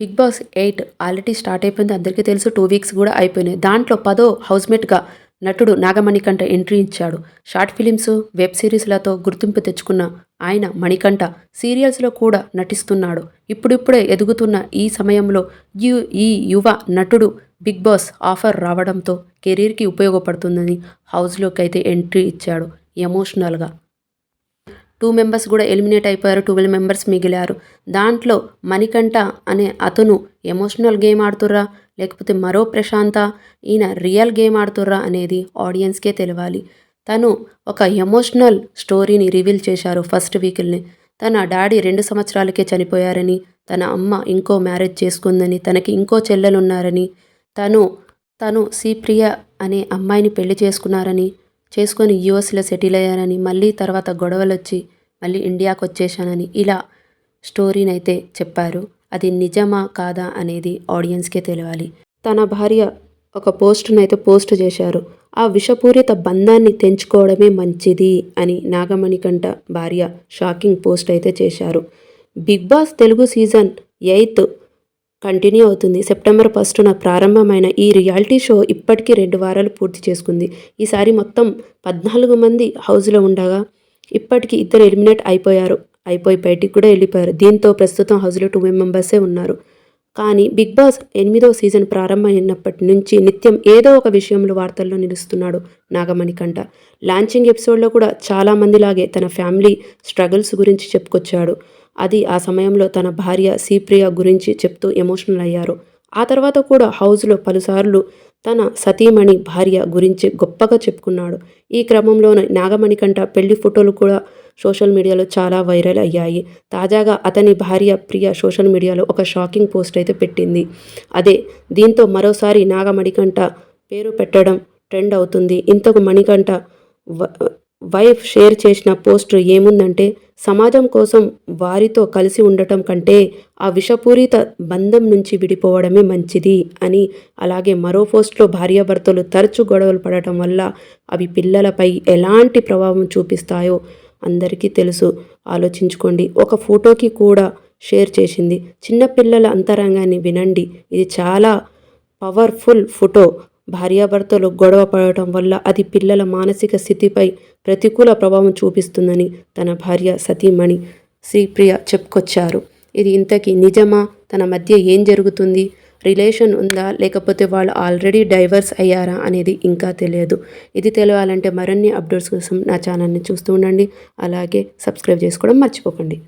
Bigg Boss eight already start అయిపోయింది. అందరికీ తెలుసు టూ వీక్స్ కూడా అయిపోయినాయి. దాంట్లో పదో హౌస్మేట్గా నటుడు నాగమణికంఠ ఎంట్రీ ఇచ్చాడు. షార్ట్ ఫిలిమ్స్ వెబ్ సిరీస్లతో గుర్తింపు తెచ్చుకున్న ఆయన మణికంఠ సీరియల్స్లో కూడా నటిస్తున్నాడు. ఇప్పుడిప్పుడే ఎదుగుతున్న ఈ సమయంలో యు ఈ యువ నటుడు బిగ్ బాస్ ఆఫర్ రావడంతో కెరీర్కి ఉపయోగపడుతుందని హౌస్లోకి అయితే ఎంట్రీ ఇచ్చాడు ఎమోషనల్గా. టూ మెంబర్స్ కూడా ఎలిమినేట్ అయిపోయారు ట్వెల్వ్ మెంబర్స్ మిగిలారు. దాంట్లో మణికంఠ అనే అతను ఎమోషనల్ గేమ్ ఆడుతుర్రా? లేకపోతే మరో ప్రశాంత ఈయన రియల్ గేమ్ ఆడుతుర్రా అనేది ఆడియన్స్కే తెలియాలి తను ఒక ఎమోషనల్ స్టోరీని రివీల్ చేశారు ఫస్ట్ వీక్ని తన డాడీ రెండు సంవత్సరాలకే చనిపోయారని తన అమ్మ ఇంకో మ్యారేజ్ చేసుకుందని తనకి ఇంకో చెల్లెలు ఉన్నారని తను తను శ్రీప్రియ అనే అమ్మాయిని పెళ్ళి చేసుకున్నారని చేసుకొని యూఎస్లో సెటిల్ అయ్యానని మళ్ళీ తర్వాత గొడవలు వచ్చి మళ్ళీ ఇండియాకు వచ్చేసానని ఇలా స్టోరీని అయితే చెప్పారు. అది నిజమా కాదా అనేది ఆడియన్స్కే తెలియాలి తన భార్య ఒక పోస్టును అయితే పోస్ట్ చేశారు. ఆ విషపూరిత బంధాన్ని తెంచుకోవడమే మంచిది అని నాగమణికంఠ భార్య షాకింగ్ పోస్ట్ అయితే చేశారు. Bigg Boss Telugu season eighth continue అవుతుంది. సెప్టెంబర్ ఫస్ట్న ప్రారంభమైన ఈ రియాలిటీ షో ఇప్పటికీ రెండు వారాలు పూర్తి చేసుకుంది. ఈసారి మొత్తం పద్నాలుగు మంది హౌస్లో ఉండగా ఇప్పటికీ ఇద్దరు ఎలిమినేట్ అయిపోయారు. అయిపోయి బయటికి కూడా వెళ్ళిపోయారు. దీంతో ప్రస్తుతం హౌస్లో టూ మెంబర్సే ఉన్నారు. కానీ బిగ్ బాస్ ఎనిమిదో సీజన్ ప్రారంభమైనప్పటి నుంచి నిత్యం ఏదో ఒక విషయంలో వార్తల్లో నిలుస్తున్నాడు నాగమణికంట లాంచింగ్ ఎపిసోడ్లో కూడా చాలామందిలాగే తన ఫ్యామిలీ స్ట్రగుల్స్ గురించి చెప్పుకొచ్చాడు. అది ఆ సమయంలో తన భార్య సీప్రియ గురించి చెప్తూ ఎమోషనల్ అయ్యారు. ఆ తర్వాత కూడా హౌస్లో పలుసార్లు తన సతీమణి భార్య గురించి గొప్పగా చెప్పుకున్నాడు. ఈ క్రమంలోనే నాగమణి కంట పెళ్ళి ఫోటోలు కూడా సోషల్ మీడియాలో చాలా వైరల్ అయ్యాయి. తాజాగా అతని భార్య ప్రియ సోషల్ మీడియాలో ఒక షాకింగ్ పోస్ట్ అయితే పెట్టింది. అదే దీంతో మరోసారి నాగమణికంట పేరు పెట్టడం ట్రెండ్ అవుతుంది. ఇంతకు మణికంఠ వైఫ్ షేర్ చేసిన పోస్ట్ ఏముందంటే సమాజం కోసం వారితో కలిసి ఉండటం కంటే ఆ విషపూరిత బంధం నుంచి విడిపోవడమే మంచిది అని అలాగే మరో పోస్ట్లో భార్యాభర్తలు తరచు గొడవలు పడటం వల్ల అవి పిల్లలపై ఎలాంటి ప్రభావం చూపిస్తాయో అందరికీ తెలుసు. ఆలోచించుకోండి. ఒక ఫోటోకి కూడా షేర్ చేసింది. చిన్నపిల్లల అంతరంగాన్ని వినండి. ఇది చాలా పవర్ఫుల్ ఫోటో. భార్యాభర్తలు గొడవ పడటం వల్ల అది పిల్లల మానసిక స్థితిపై ప్రతికూల ప్రభావం చూపిస్తుందని తన భార్య సతీమణి శ్రీప్రియ చెప్పుకొచ్చారు. ఇది ఇంతకీ నిజమా? తన మధ్య ఏం జరుగుతుంది? రిలేషన్ ఉందా? లేకపోతే వాళ్ళు ఆల్రెడీ డైవర్స్ అయ్యారా? అనేది ఇంకా తెలియదు. ఇది తెలియాలంటే మరిన్ని అప్డేట్స్ కోసం నా ఛానల్ని చూస్తూ ఉండండి. అలాగే సబ్స్క్రైబ్ చేసుకోవడం మర్చిపోకండి.